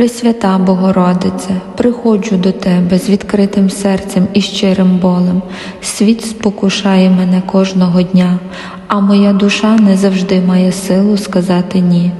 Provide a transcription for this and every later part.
Пресвята Богородице, приходжу до Тебе з відкритим серцем і щирим болем. Світ спокушає мене кожного дня, а моя душа не завжди має силу сказати ні.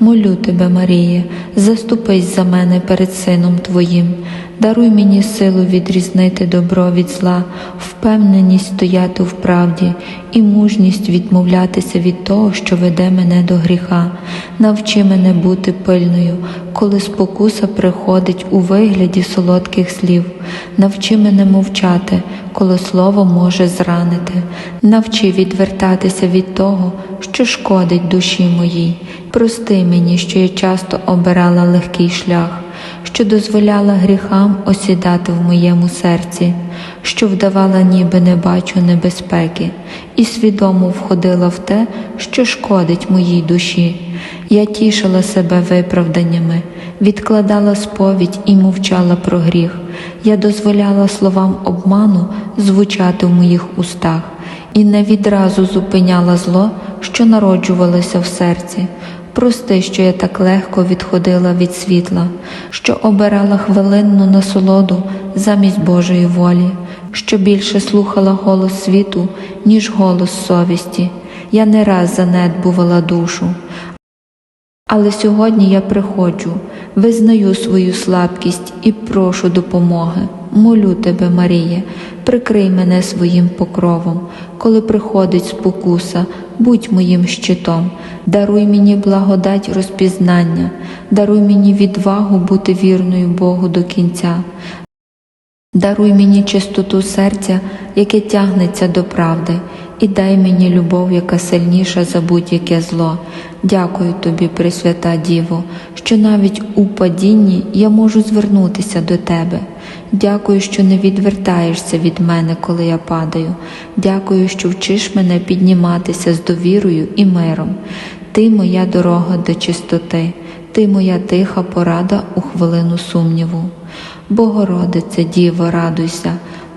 Молю Тебе, Маріє, заступись за мене перед Сином Твоїм. Даруй мені силу відрізнити добро від зла, впевненість стояти в правді і мужність відмовлятися від того, що веде мене до гріха. Навчи мене бути пильною, коли спокуса приходить у вигляді солодких слів. Навчи мене мовчати, коли слово може зранити. Навчи відвертатися від того, що шкодить душі моїй. Прости мені, що я часто обирала легкий шлях що дозволяла гріхам осідати в моєму серці, що вдавала, ніби не бачу небезпеки, і свідомо входила в те, що шкодить моїй душі. Я тішила себе виправданнями, відкладала сповідь і мовчала про гріх. Я дозволяла словам обману звучати в моїх устах і не відразу зупиняла зло, що народжувалося в серці. Прости, що я так легко відходила від світла, що обирала хвилинну насолоду замість Божої волі, що більше слухала голос світу, ніж голос совісті. Я не раз занедбувала душу. Але сьогодні я приходжу, визнаю свою слабкість і прошу допомоги. Молю тебе, Маріє, прикрий мене своїм покровом, коли приходить спокуса, будь моїм щитом, даруй мені благодать розпізнання, даруй мені відвагу бути вірною Богу до кінця. Даруй мені чистоту серця, яке тягнеться до правди, і дай мені любов, яка сильніша за будь-яке зло. Дякую тобі, Пресвята Діво, що навіть у падінні я можу звернутися до тебе. Дякую, що не відвертаєшся від мене, коли я падаю. Дякую, що вчиш мене підніматися з довірою і миром. Ти моя дорога до чистоти, ти моя тиха порада у хвилину сумніву. Богородице, Діво, радуйся,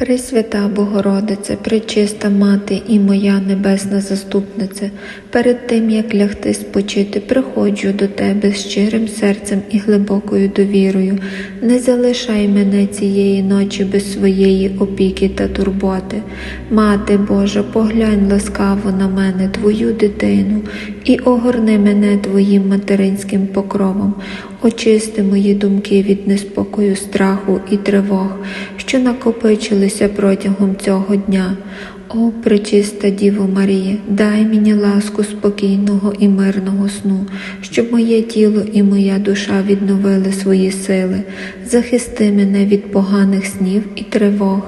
Пресвята Богородице, пречиста мати і моя небесна заступниця, перед тим як лягти спочити, приходжу до тебе з щирим серцем і глибокою довірою. Не залишай мене цієї ночі без своєї опіки та турботи. Мати Божа, поглянь ласкаво на мене, твою дитину, і огорни мене твоїм материнським покровом. Очисти мої думки від неспокою, страху і тривог, що накопичилися протягом цього дня. О, пречиста Діво Марія, дай мені ласку спокійного і мирного сну, щоб моє тіло і моя душа відновили свої сили, захисти мене від поганих снів і тривог.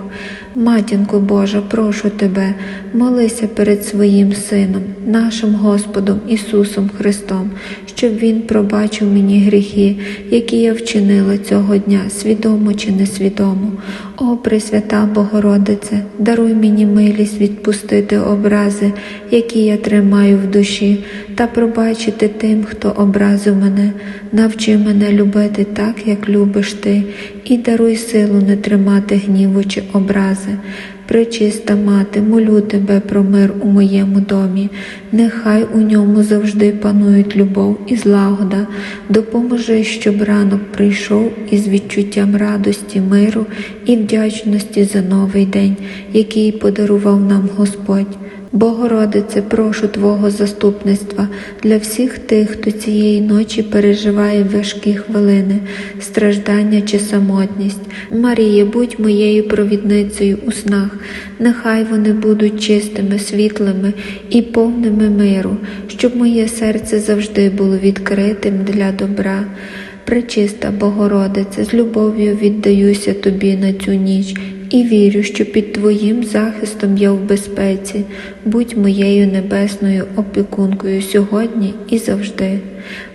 Матінко Божа, прошу тебе, молися перед своїм Сином, нашим Господом Ісусом Христом, щоб Він пробачив мені гріхи, які я вчинила цього дня, свідомо чи несвідомо. О, Пресвята Богородице, даруй мені милість відпустити образи, які я тримаю в душі, та пробачити тим, хто образив мене, навчи мене любити так, як любиш ти, і даруй силу не тримати гніву чи образи. Пречиста мати, молю тебе про мир у моєму домі, нехай у ньому завжди панують любов і злагода. Допоможи, щоб ранок прийшов із відчуттям радості, миру і вдячності за новий день, який подарував нам Господь. Богородице, прошу Твого заступництва для всіх тих, хто цієї ночі переживає важкі хвилини, страждання чи самотність. Марія, будь моєю провідницею у снах, нехай вони будуть чистими, світлими і повними миру, щоб моє серце завжди було відкритим для добра. Пречиста Богородице, з любов'ю віддаюся тобі на цю ніч і вірю, що під Твоїм захистом я в безпеці. Будь моєю небесною опікункою сьогодні і завжди.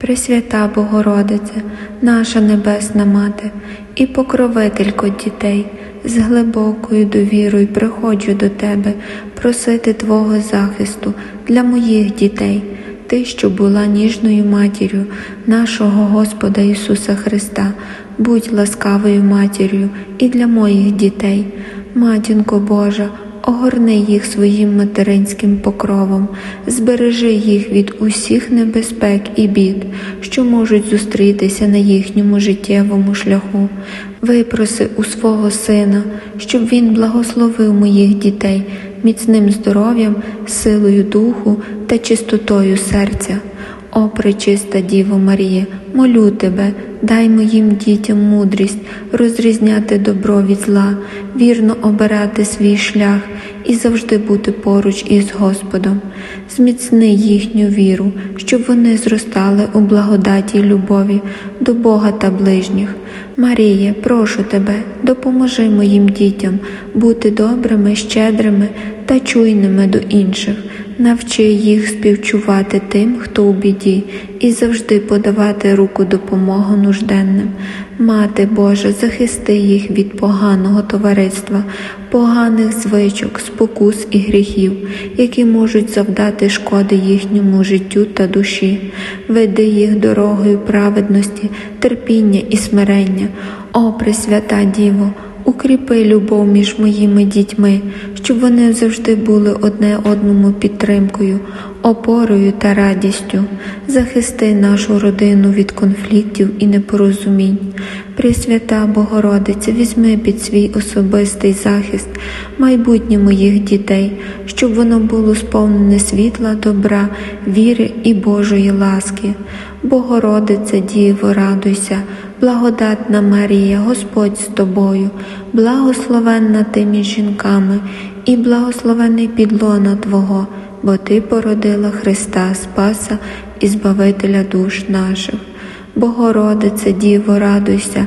Пресвята Богородице, наша Небесна Мати і покровителько дітей, з глибокою довірою приходжу до Тебе просити Твого захисту для моїх дітей, Ти, що була ніжною матір'ю нашого Господа Ісуса Христа, будь ласкавою матір'ю і для моїх дітей, Матінко Божа. Огорни їх своїм материнським покровом, збережи їх від усіх небезпек і бід, що можуть зустрітися на їхньому життєвому шляху. Випроси у свого сина, щоб він благословив моїх дітей міцним здоров'ям, силою духу та чистотою серця. О, пречиста Діво Марія, молю тебе, дай моїм дітям мудрість розрізняти добро від зла, вірно обирати свій шлях і завжди бути поруч із Господом. Зміцни їхню віру, щоб вони зростали у благодаті й любові до Бога та ближніх. Марія, прошу тебе, допоможи моїм дітям бути добрими, щедрими та чуйними до інших. Навчи їх співчувати тим, хто у біді, і завжди подавати руку допомогу нужденним. Мати Божа, захисти їх від поганого товариства, поганих звичок, спокус і гріхів, які можуть завдати шкоди їхньому життю та душі. Веди їх дорогою праведності, терпіння і смирення. О, Пресвята Діво! Укріпи любов між моїми дітьми, щоб вони завжди були одне одному підтримкою, опорою та радістю. Захисти нашу родину від конфліктів і непорозумінь. Пресвята Богородиця, візьми під свій особистий захист майбутнє моїх дітей, щоб воно було сповнене світла, добра, віри і Божої ласки. Богородиця, Діво, радуйся, благодатна Марія, Господь з тобою, благословенна ти між жінками і благословений підлона Твого, бо Ти породила Христа Спаса і Збавителя душ наших. Богородице, Діво, радуйся,